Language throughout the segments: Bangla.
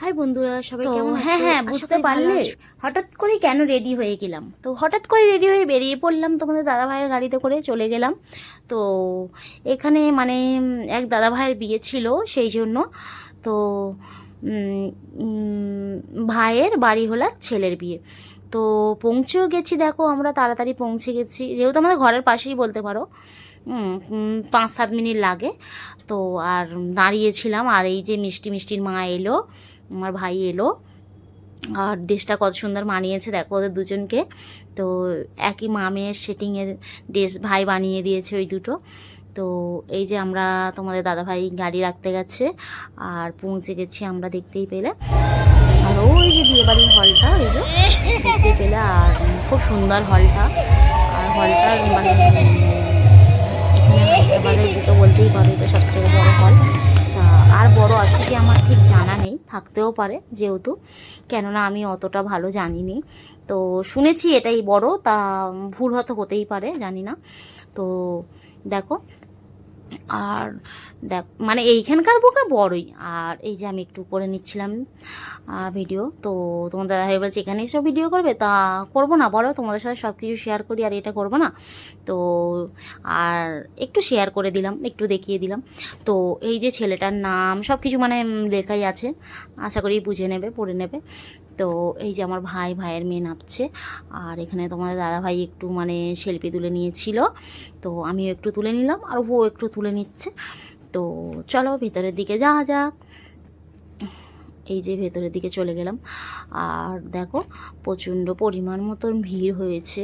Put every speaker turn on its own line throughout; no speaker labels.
হাই বন্ধুরা সবাই কেমন
হ্যাঁ, হ্যাঁ, বুঝতে পারলে?
হঠাৎ করে কেন রেডি হয়ে গেলাম? তো হঠাৎ করে রেডি হয়ে বেরিয়ে পড়লাম তোমাদের দাদা ভাইয়ের গাড়িতে করে চলে গেলাম। তো এখানে মানে এক দাদা ভাইয়ের বিয়ে ছিল সেই জন্য। তো ভাইয়ের বাড়ি হলো ছেলের বিয়ে। তো পৌঁছেও গেছি দেখো আমরা তাড়াতাড়ি পৌঁছে গেছি। যেহেতু আমাদের ঘরের পাশেই বলতে পারো পাঁচ সাত মিনিট লাগে। তো আর দাঁড়িয়েছিলাম আর এই যে মিষ্টি মিষ্টির মা এলো আমার ভাই এলো। আর ড্রেসটা কত সুন্দর মানিয়েছে, দেখো ওদের দুজনকে। তো একই মামের সেটিংয়ের ড্রেস ভাই বানিয়ে দিয়েছে ওই দুটো। তো এই যে আমরা তোমাদের দাদাভাই গাড়ি রাখতে গেছে, আর পৌঁছে গেছি আমরা দেখতেই পেলে। আর ওই যে বিয়েবাড়ির হলটা ওই যে দেখতেই পেলে, আর খুব সুন্দর হলটা আর হলটা মানে এখানে দুটো বলতেই পারো এটা সবচেয়ে বড় হল তা আর বড় আছে কি আমার ঠিক জানা নেই। থাকতেও পারে যেহেতু। কেননা আমি অতটা ভালো জানিনি। তো শুনেছি এটাই বড়, তা ভুল হয়তো হতেই পারে, জানি না। তো দেখো আর দেখ মানে এইখানকার বোকা বড়ই। আর এই যে আমি একটু করে নিচ্ছিলাম ভিডিও তো তোমাদের দাদা ভাই বলছে, এখানেই সব ভিডিও করবে? তা করব না, বলো, তোমাদের সাথে সব কিছু শেয়ার করি, আর এটা করব না। তো, আর একটু শেয়ার করে দিলাম, একটু দেখিয়ে দিলাম। তো এই যে ছেলেটার নাম সব কিছু মানে লেখাই আছে। আশা করি বুঝে নেবে, পড়ে নেবে। তো এই যে আমার ভাই, ভাইয়ের মেয়ে নাপছে আর এখানে তোমাদের দাদা ভাই একটু মানে সেলফি তুলে নিয়েছিল। তো আমিও একটু তুলে নিলাম আর ও একটু তুলে নিচ্ছে। তো চলো ভেতরের দিকে যাওয়া যাক। এই যে ভেতরের দিকে চলে গেলাম। আর দেখো, প্রচণ্ড পরিমাণ মতন ভিড় হয়েছে।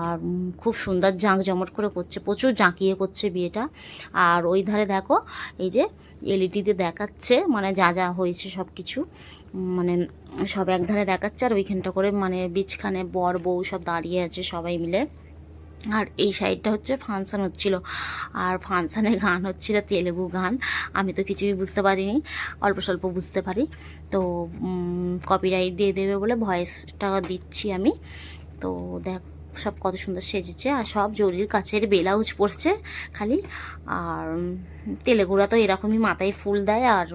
আর খুব সুন্দর জাঁকজমট করে করছে, প্রচুর জাঁকিয়ে করছে বিয়েটা। আর ওই ধারে দেখো, এই যে এলইডিতে দেখাচ্ছে মানে যা যা হয়েছে সব কিছু মানে সব এক ধারে দেখাচ্ছে, আর ওইখানটা করে মানে বিছখানে বর, বউ সব দাঁড়িয়ে আছে সবাই মিলে। আর এই সাইডটা হচ্ছে ফাংশান হচ্ছিল। আর ফাংশানে গান হচ্ছিল তেলেগু গান। আমি তো কিছুই বুঝতে পারিনি, অল্প স্বল্প বুঝতে পারি। তো কপিরাইট দিয়ে দেবে বলে ভয়েসটা দিচ্ছি আমি। তো দেখ সব কত সুন্দর সেজেছে আর সব জরির কাছের ব্লাউজ পরছে খালি। আর উম, তেলেগুরা তো এরকমই মাথায় ফুল দেয় আর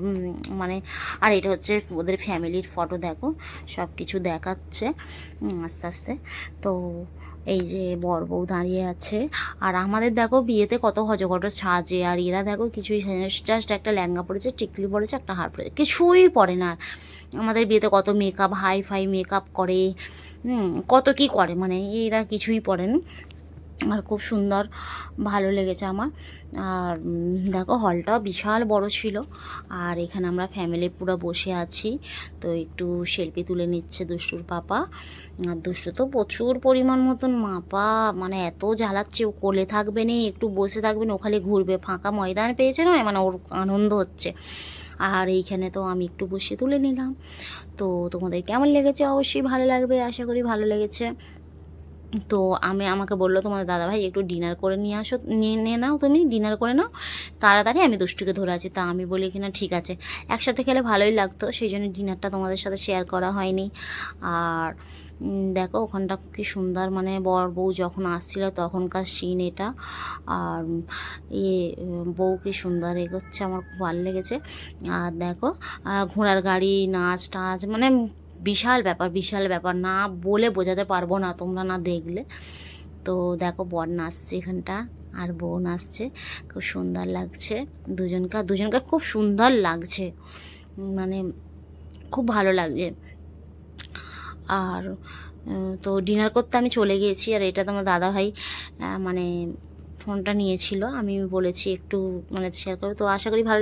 মানে আর এটা হচ্ছে ওদের ফ্যামিলির ফটো দেখো সব কিছু দেখাচ্ছে আস্তে আস্তে। তো এই যে বর বউ দাঁড়িয়ে আছে আর আমাদের দেখো বিয়েতে কত হজগট সাজে আর এরা দেখো কিছুই জাস্ট একটা লেহেঙ্গা পড়েছে টিকলি পড়েছে একটা হার পড়েছে কিছুই পরে না। আমাদের বিয়েতে কত মেকআপ হাই ফাই মেকআপ করে কত কি করে? মানে এরা কিছুই পরেন আর খুব সুন্দর, ভালো লেগেছে আমার। আর দেখো হলটাও বিশাল বড় ছিল। আর এখানে আমরা ফ্যামিলি পুরো বসে আছি। তো একটু সেলফি তুলে নিচ্ছে দুষ্টুর পাপা। আর দুষ্টু তো প্রচুর পরিমাণ মতন মাপা। মানে এত জ্বালাচ্ছে, ও কোলে থাকবে না একটু বসে থাকবে না ও খালি ঘুরবে। ফাঁকা ময়দান পেয়েছে না মানে ওর আনন্দ হচ্ছে। আর এইখানে তো আমি একটু বসে তুলে নিলাম। তো তোমাদের কেমন লেগেছে? অবশ্যই ভালো লাগবে। আশা করি ভালো লেগেছে। তো আমি আমাকে বলল, তোমাদের দাদাভাই একটু ডিনার করে নিয়ে আসো, নিয়ে নিয়ে নাও তুমি ডিনার করে নাও, তাড়াতাড়ি আমি দুষ্টুকে ধরে আছি। তা আমি বলি, কিনা ঠিক আছে, একসাথে খেলে ভালোই লাগতো সেই জন্য ডিনারটা তোমাদের সাথে শেয়ার করা হয়নি। আর দেখো ওখানটা কি সুন্দর মানে বর বউ যখন আসছিল তখনকার সিন এটা। আর ইয়ে বউ কি সুন্দর এগোচ্ছে, আমার খুব ভালো লেগেছে। আর দেখো ঘোড়ার গাড়ি নাচ টাচ মানে বিশাল ব্যাপার বিশাল ব্যাপার। না বলে বোঝাতে পারব না, তোমরা না দেখলে। তো দেখো বর নাচছে এখানটা, আর বউ নাচছে খুব সুন্দর লাগছে দুজনকা। দুজনকা খুব সুন্দর লাগছে। মানে খুব ভালো লাগছে। আর তো ডিনার করতে আমি চলে গিয়েছি, আর এটা তোমার দাদা ভাই মানে ফোনটা নিয়েছিল। আমি বলেছি একটু মানে শেয়ার করো তো আশা করি ভালো